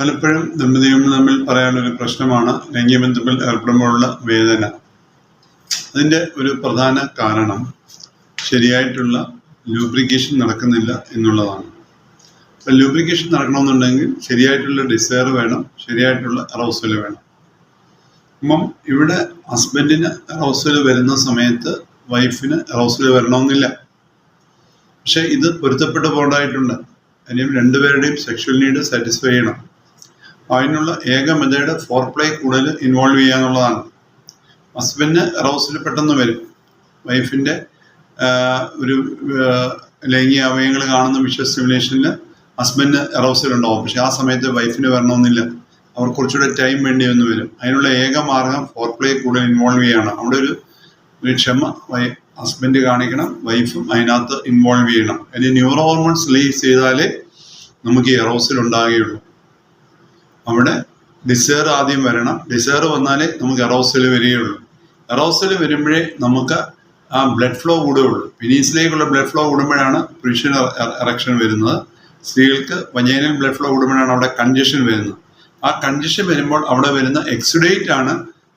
പലപ്പോഴും ദമ്പതികൾ തമ്മിൽ പറയാനുള്ള ഒരു പ്രശ്നമാണ് ലൈംഗികബന്ധത്തിൽ ഏർപ്പെടുമ്പോഴുള്ള വേദന. അതിന്റെ ഒരു പ്രധാന കാരണം ശരിയായിട്ടുള്ള ലൂബ്രിക്കേഷൻ നടക്കുന്നില്ല എന്നുള്ളതാണ്. അപ്പം ലൂബ്രിക്കേഷൻ നടക്കണമെന്നുണ്ടെങ്കിൽ ശരിയായിട്ടുള്ള ഡിസയർ വേണം ശരിയായിട്ടുള്ള അറൗസൽ വേണം. അപ്പം ഇവിടെ ഹസ്ബൻഡിന് അറൗസൽ വരുന്ന സമയത്ത് വൈഫിന് അറൗസൽ വരണമെന്നില്ല. പക്ഷേ ഇത് പൊരുത്തപ്പെട്ട് പോകേണ്ടതായിട്ടുണ്ട്. ഇനിയും രണ്ടുപേരുടെയും സെക്ഷൽ നീഡ് സാറ്റിസ്ഫൈ ചെയ്യണം. അതിനുള്ള ഏക മെത്തേഡ് ഫോർ പ്ലേ കൂടുതൽ ഇൻവോൾവ് ചെയ്യുക എന്നുള്ളതാണ് ഹസ്ബൻഡിന് അറൗസിൽ പെട്ടെന്ന് വരും. വൈഫിന്റെ ഒരു ലൈംഗിക അവയവങ്ങൾ കാണുന്ന വിഷ്വൽ സ്റ്റിമുലേഷനിൽ ഹസ്ബൻഡിന് ഉണ്ടാവും പക്ഷെ ആ സമയത്ത് വൈഫിന് വരണമെന്നില്ല. അവർ കുറച്ചുകൂടെ ടൈം വേണ്ടി വന്ന് വരും. അതിനുള്ള ഏക മാർഗം ഫോർ പ്ലേ കൂടുതൽ ഇൻവോൾവ് ചെയ്യണം. അവിടെ ഒരു ഒരു ക്ഷമ വൈ ഹസ്ബൻഡ് കാണിക്കണം വൈഫും അതിനകത്ത് ഇൻവോൾവ് ചെയ്യണം. അതിന് ന്യൂറോ ഹോർമോൺസ് റിലീസ് ചെയ്താലേ നമുക്ക് ഈ അറൗസൽ ഉണ്ടാകുകയുള്ളൂ. അവിടെ ഡിസയർ ആദ്യം വരണം. ഡിസയർ വന്നാലേ നമുക്ക് എറോസൽ വരികയുള്ളൂ. എറോസൽ വരുമ്പോഴേ നമുക്ക് ആ ബ്ലഡ് ഫ്ലോ കൂടുകയുള്ളൂ. പിനീസിലേക്കുള്ള ബ്ലഡ് ഫ്ലോ കൂടുമ്പോഴാണ് പുരുഷൻ എറക്ഷൻ വരുന്നത്. സ്ത്രീകൾക്ക് വജൈനൽ ബ്ലഡ് ഫ്ലോ കൂടുമ്പോഴാണ് അവിടെ കൺജഷൻ വരുന്നത്. ആ കൺജഷൻ വരുമ്പോൾ അവിടെ വരുന്ന എക്സുഡേറ്റ് ആണ്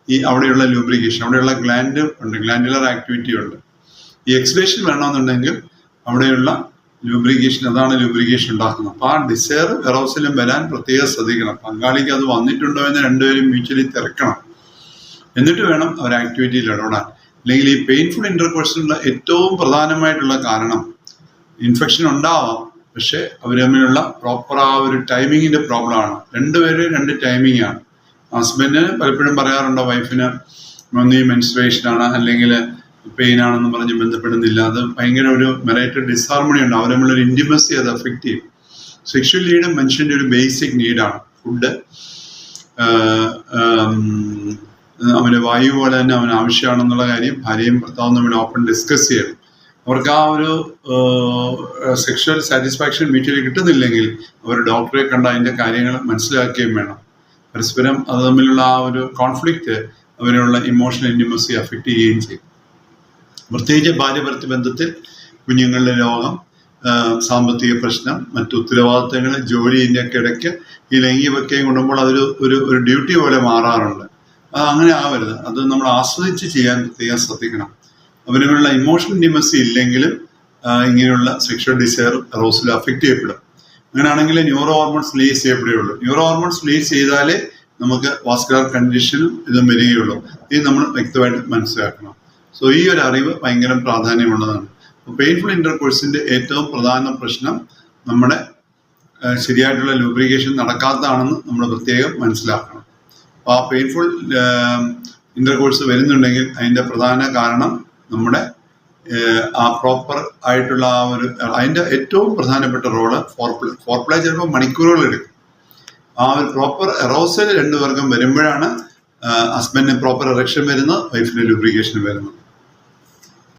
ഈ അവിടെയുള്ള ലൂബ്രിക്കേഷൻ അവിടെയുള്ള ഗ്ലാൻഡ് ഉണ്ട് ഗ്ലാൻഡുലർ ആക്ടിവിറ്റി ഉണ്ട്. ഈ എക്സുഡേഷൻ വേണമെന്നുണ്ടെങ്കിൽ അവിടെയുള്ള ലൂബ്രിക്കേഷൻ അതാണ് ലൂബ്രിക്കേഷൻ ഉണ്ടാക്കുന്നത്. അപ്പോൾ ആ ഡിസയർ വെറോസിലും വരാൻ പ്രത്യേകം ശ്രദ്ധിക്കണം. പങ്കാളിക്ക് അത് വന്നിട്ടുണ്ടോ എന്ന് രണ്ടുപേരും മ്യൂച്വലി തിരക്കണം. എന്നിട്ട് വേണം അവർ ആക്ടിവിറ്റിയിൽ ഇടപെടാൻ. അല്ലെങ്കിൽ ഈ പെയിൻഫുൾ ഇന്റർകോഴ്സിനുള്ള ഏറ്റവും പ്രധാനമായിട്ടുള്ള കാരണം ഇൻഫെക്ഷൻ ഉണ്ടാവാം പക്ഷെ അവർ തമ്മിലുള്ള പ്രോപ്പർ ആ ഒരു ടൈമിങ്ങിന്റെ പ്രോബ്ലം ആണ്. രണ്ടുപേരും രണ്ട് ടൈമിംഗ് ആണ്. ഹസ്ബൻഡിന് പലപ്പോഴും പറയാറുണ്ടോ വൈഫിന് ഒന്നീ ആണ് അല്ലെങ്കിൽ പെയിൻ ആണെന്ന് പറഞ്ഞ് ബന്ധപ്പെടുന്നില്ല. അത് ഭയങ്കര ഒരു മെറൈറ്റ് ഡിസ്ഹാർമണി ഉണ്ട്. അവർ തമ്മിലൊരു ഇന്റിമസി അത് അഫക്റ്റ് ചെയ്യും. സെക്ഷൽ നീഡ് മനുഷ്യന്റെ ഒരു ബേസിക് നീഡാണ് ഫുഡ് അവന് വായു പോലെ തന്നെ അവന് ആവശ്യമാണെന്നുള്ള കാര്യം ഭാര്യയും ഭർത്താവും തമ്മിൽ ഓപ്പൺ ഡിസ്കസ് ചെയ്യണം. അവർക്ക് ആ ഒരു സെക്ഷൽ സാറ്റിസ്ഫാക്ഷൻ മ്യൂച്വലി കിട്ടുന്നില്ലെങ്കിൽ അവർ ഡോക്ടറെ കണ്ട അതിന്റെ കാര്യങ്ങൾ മനസ്സിലാക്കുകയും വേണം. പരസ്പരം അത് തമ്മിലുള്ള ആ ഒരു കോൺഫ്ലിക്റ്റ് അവരുള്ള ഇമോഷണൽ ഇന്റിമസി അഫക്റ്റ് ചെയ്യുകയും ചെയ്യും. പ്രത്യേകിച്ച് ബാല്യപരത്തി ബന്ധത്തിൽ കുഞ്ഞുങ്ങളുടെ രോഗം സാമ്പത്തിക പ്രശ്നം മറ്റു ഉത്തരവാദിത്തങ്ങൾ ജോലിന്റെയൊക്കെ ഇടയ്ക്ക് ഈ ലൈംഗികവയ്ക്കയും കൊണ്ടുമ്പോൾ അതൊരു ഒരു ഒരു ഡ്യൂട്ടി പോലെ മാറാറുണ്ട്. അത് അങ്ങനെ ആവരുത്. അത് നമ്മൾ ആസ്വദിച്ച് ചെയ്യാൻ പ്രത്യേകം ശ്രദ്ധിക്കണം. അവരുള്ള ഇമോഷണൽ ഇന്റിമസി ഇല്ലെങ്കിലും ഇങ്ങനെയുള്ള സെക്ഷൽ ഡിസയർ റോസിൽ അഫക്റ്റ് ചെയ്യപ്പെടും. അങ്ങനെയാണെങ്കിൽ ന്യൂറോ ഹോർമോൺസ് റിലീസ് ചെയ്യപ്പെടുകയുള്ളൂ. ന്യൂറോ ഹോർമോൺസ് റിലീസ് ചെയ്താലേ നമുക്ക് വാസ്കുലർ കണ്ടീഷനും ഇതും വരികയുള്ളൂ. ഇത് നമ്മൾ വ്യക്തമായിട്ട് മനസ്സിലാക്കണം. സോ ഈ ഒരു അറിവ് ഭയങ്കര പ്രാധാന്യമുള്ളതാണ്. പെയിൻഫുൾ ഇന്റർകോഴ്സിന്റെ ഏറ്റവും പ്രധാന പ്രശ്നം നമ്മുടെ ശരിയായിട്ടുള്ള ലൂബ്രിക്കേഷൻ നടക്കാത്തതാണെന്ന് നമ്മൾ പ്രത്യേകം മനസ്സിലാക്കണം. അപ്പോൾ ആ പെയിൻഫുൾ ഇന്റർകോഴ്സ് വരുന്നുണ്ടെങ്കിൽ അതിന്റെ പ്രധാന കാരണം നമ്മുടെ ആ പ്രോപ്പർ ആയിട്ടുള്ള ആ ഒരു അതിന്റെ ഏറ്റവും പ്രധാനപ്പെട്ട റോൾ ഫോർപ്ലേ ഫോർപ്ലേ ചിലപ്പോൾ മണിക്കൂറുകൾ എടുക്കും. ആ ഒരു പ്രോപ്പർ എറോസൽ രണ്ടുപേർക്കും വരുമ്പോഴാണ് ഹസ്ബൻഡിന് പ്രോപ്പർ എറക്ഷൻ വരുന്നത് വൈഫിന് ലൂബ്രിക്കേഷൻ വരുന്നത്.